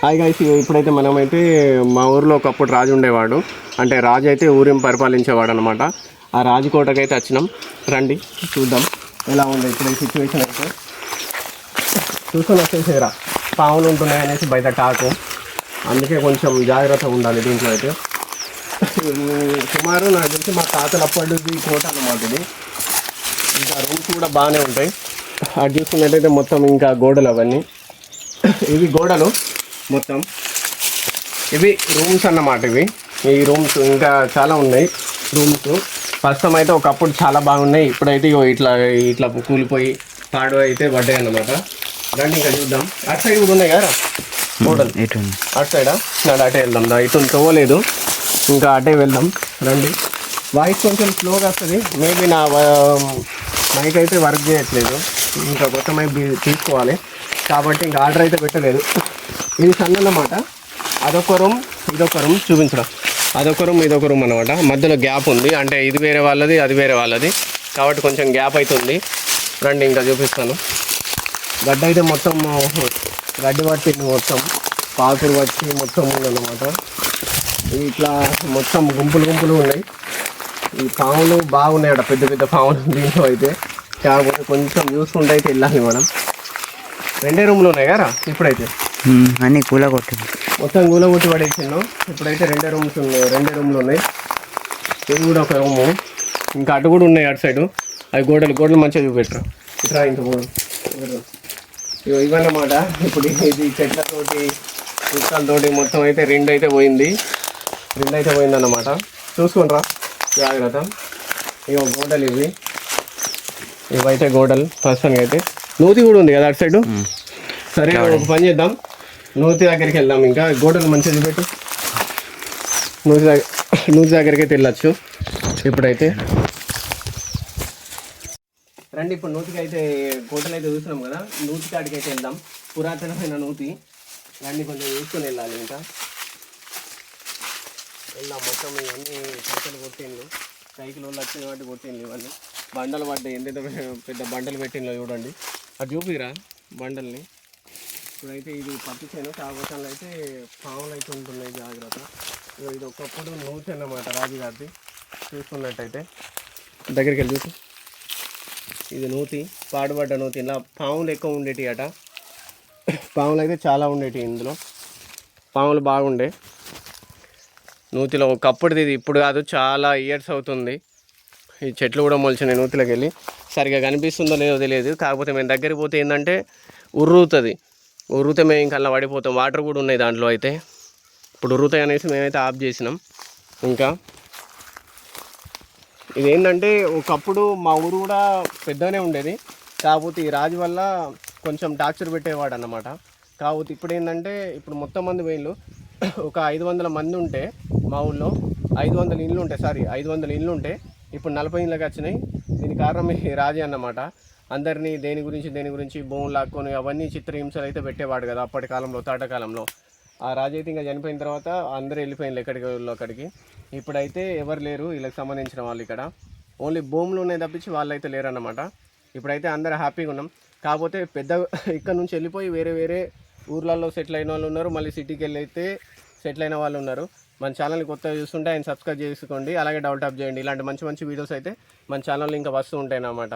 Hi guys ఇప్పుడైతే మనమైతే మా ఊర్లో ఒకప్పుడు రాజు ఉండేవాడు. అంటే రాజు అయితే ఊరిని పరిపాలించేవాడు అనమాట ఆ రాజుకోటకి అయితే వచ్చినాం. రండి చూద్దాం ఎలా ఉంది ఇప్పుడు ఈ సిచ్యువేషన్ అయితే చూసుకొని వచ్చేసేరా పాములు ఉంటున్నాయి అనేసి బయట టాకు. అందుకే కొంచెం జాగ్రత్తగా ఉండాలి దీంట్లో అయితే. సుమారు నాకు తెలిసి మా తాతలు అప్పటిది కోట అన్నమాట ఇది. ఇంకా రూమ్స్ కూడా బాగానే ఉంటాయి. అది చూసుకున్నట్టయితే మొత్తం ఇంకా గోడలు అవన్నీ. ఇవి గోడలు. మొత్తం. ఇవి రూమ్స్ అన్నమాట ఇవి. ఈ రూమ్స్ ఇంకా చాలా ఉన్నాయి. రూమ్స్. ప్రస్తుతం అయితే ఒకప్పుడు చాలా బాగున్నాయి. ఇప్పుడైతే ఇగో ఇట్లా ఇట్లా కూలిపోయి పాడు అయితే పడ్డాయి అన్నమాట. రండి ఇంకా చూద్దాం. అటు సైడ్ కూడా ఉన్నాయి కదా? గోడలు ఎటు అటు సైడా? నాడు అటే వెళ్దాం దా ఇటు తవ్వలేదు ఇంకా అటే వెళ్దాం. రండి. వాయిస్ కొంచెం స్లోగా వస్తుంది. మేబీ నా మైక్ అయితే వర్క్ చేయట్లేదు. ఇంకా కొత్త మైక్ తీసుకోవాలి. కాబట్టి ఇంకా ఆర్డర్ అయితే పెట్టలేదు. ఇది సన్న అదొక రూమ్ ఇదొక రూమ్ చూపించడం. అదొక రూమ్ ఇదొక రూమ్ అనమాట మధ్యలో గ్యాప్ ఉంది. అంటే ఇది వేరే వాళ్ళది అది వేరే వాళ్ళది. కాబట్టి కొంచెం గ్యాప్ అవుతుంది రండి ఇంకా చూపిస్తాను. గడ్డ అయితే మొత్తం గడ్డి పట్టింది మొత్తం పాకులు వచ్చి మొత్తం ఉందన్నమాట. ఇట్లా మొత్తం గుంపులు గుంపులు ఉన్నాయి. ఈ పాములు బాగున్నాయి అక్కడ పెద్ద పెద్ద పాములు దీంట్లో అయితే. కాకపోతే కొంచెం యూస్ఫుల్ అయితే వెళ్ళాలి మనం. రెండే రూమ్లు ఉన్నాయి కదా ఇప్పుడైతే. అన్నీ కూల కొట్టింది. మొత్తం గూలగొట్టి పడేసినాం ఇప్పుడైతే రెండే రూమ్స్ ఉన్నాయి. రెండే రూమ్లు ఉన్నాయి. ఇది కూడా ఒక రూము. ఇంకా అటు కూడా ఉన్నాయి అటు సైడు. అవి గోడలు గోడలు మంచిగా చూపెట్టరు ఇట్లా ఇంత ఇవన్నమాట ఇప్పుడు ఇది చెట్లతోటి కుక్కలతోటి మొత్తం అయితే రెండు అయితే పోయింది. రెండు అయితే పోయిందన్నమాట. చూసుకుంట్రా. జాగ్రత్త. ఇగో గోడలు ఇవి. ఇవైతే గోడలు. ప్రస్తుతానికి అయితే నూతి కూడా ఉంది కదా అటు సైడు? సరే ఒక పని చేద్దాం. నూతి దగ్గరికి వెళ్దాం ఇంకా. గోడలు మంచిగా చూపెట్టు. నూతి దగ్గర నూతి దగ్గరికి అయితే వెళ్ళచ్చు. ఇప్పుడైతే. రండి ఇప్పుడు నూతికి అయితే గోడలు అయితే చూస్తున్నాం కదా. నూతి కాడికి అయితే వెళ్దాం. పురాతనమైన నూతి. రండి కొంచెం చూసుకొని వెళ్ళాలి ఇంకా. వెళ్దాం మొత్తం ఇవన్నీ సంఖ్యలు కొట్టిండ్లు సైకిల్ వాళ్ళు వచ్చిన వాటి కొట్టిండ్లు ఇవన్నీ. బండలు పడ్డాయి. ఎంతైతే పెద్ద బండలు పెట్టిండ్లో చూడండి. అది చూపిరా బండల్ని. ఇప్పుడైతే ఇది పత్తి చేను కాకపోతే అయితే పాములు అయితే ఉంటున్నాయి జాగ్రత్త. ఇది ఒకప్పుడు నూతి అన్నమాట రాజుగారిది. చూసుకున్నట్టయితే దగ్గరికి వెళ్ళి చూసి. ఇది నూతి పాడుపడ్డ నూతి. ఇలా పాములు ఎక్కువ ఉండేటి అట. పాములు అయితే చాలా ఉండేటి ఇందులో. పాములు బాగుండే. నూతిలో ఒకప్పుడుది ఇది ఇప్పుడు కాదు చాలా ఇయర్స్ అవుతుంది. ఈ చెట్లు కూడా మొలిచినాయి నూతిలోకి వెళ్ళి. సరిగా కనిపిస్తుందో లేదో తెలియదు. కాకపోతే మేము దగ్గరికి పోతే ఏంటంటే ఉర్రుతుంది. ఉర్రుతే మేము ఇంకా అలా పడిపోతాం వాటర్ కూడా ఉన్నాయి దాంట్లో అయితే. ఇప్పుడు ఉర్రుతాయి అనేసి మేమైతే ఆఫ్ చేసినాం. ఇంకా ఇదేంటంటే ఒకప్పుడు మా ఊరు కూడా పెద్దనే ఉండేది. కాకపోతే ఈ రాజు వల్ల కొంచెం టార్చర్ పెట్టేవాడు అన్నమాట. కాకపోతే ఇప్పుడు ఏంటంటే ఇప్పుడు మొత్తం మంది వీళ్ళు ఒక ఐదు వందల మంది ఉంటే మా ఊళ్ళో ఐదు వందల ఇండ్లు ఉంటాయి సారీ ఐదు వందల ఇండ్లు ఉంటే ఇప్పుడు నలభై ఇళ్ళకి వచ్చినాయి. దీని కారణం ఈ రాజే అన్నమాట. అందరినీ దేని గురించి దేని గురించి భూములు లాక్కొని అవన్నీ చిత్రహింసలు అయితే పెట్టేవాడు కదా అప్పటి కాలంలో తాటకాలంలో ఆ రాజు ఇంకా చనిపోయిన తర్వాత అందరూ వెళ్ళిపోయింది ఎక్కడికి వాళ్ళు అక్కడికి. ఇప్పుడైతే ఎవరు లేరు వీళ్ళకి సంబంధించిన వాళ్ళు ఇక్కడ. ఓన్లీ భూములు ఉన్నాయి తప్పించి వాళ్ళైతే లేరన్నమాట. ఇప్పుడైతే అందరూ హ్యాపీగా ఉన్నాం. కాకపోతే పెద్ద ఇక్కడ నుంచి వెళ్ళిపోయి వేరే వేరే ఊర్లలో సెటిల్ అయిన వాళ్ళు ఉన్నారు. మళ్ళీ సిటీకి వెళ్ళి అయితే సెటిల్ అయిన వాళ్ళు ఉన్నారు. మన ఛానల్ని కొత్తగా చూస్తుంటే ఆయన సబ్స్క్రైబ్ చేసుకోండి. అలాగే డెవలప్ చేయండి. ఇలాంటి మంచి మంచి వీడియోస్ అయితే మన ఛానల్లో ఇంకా వస్తూ ఉంటాయి అన్నమాట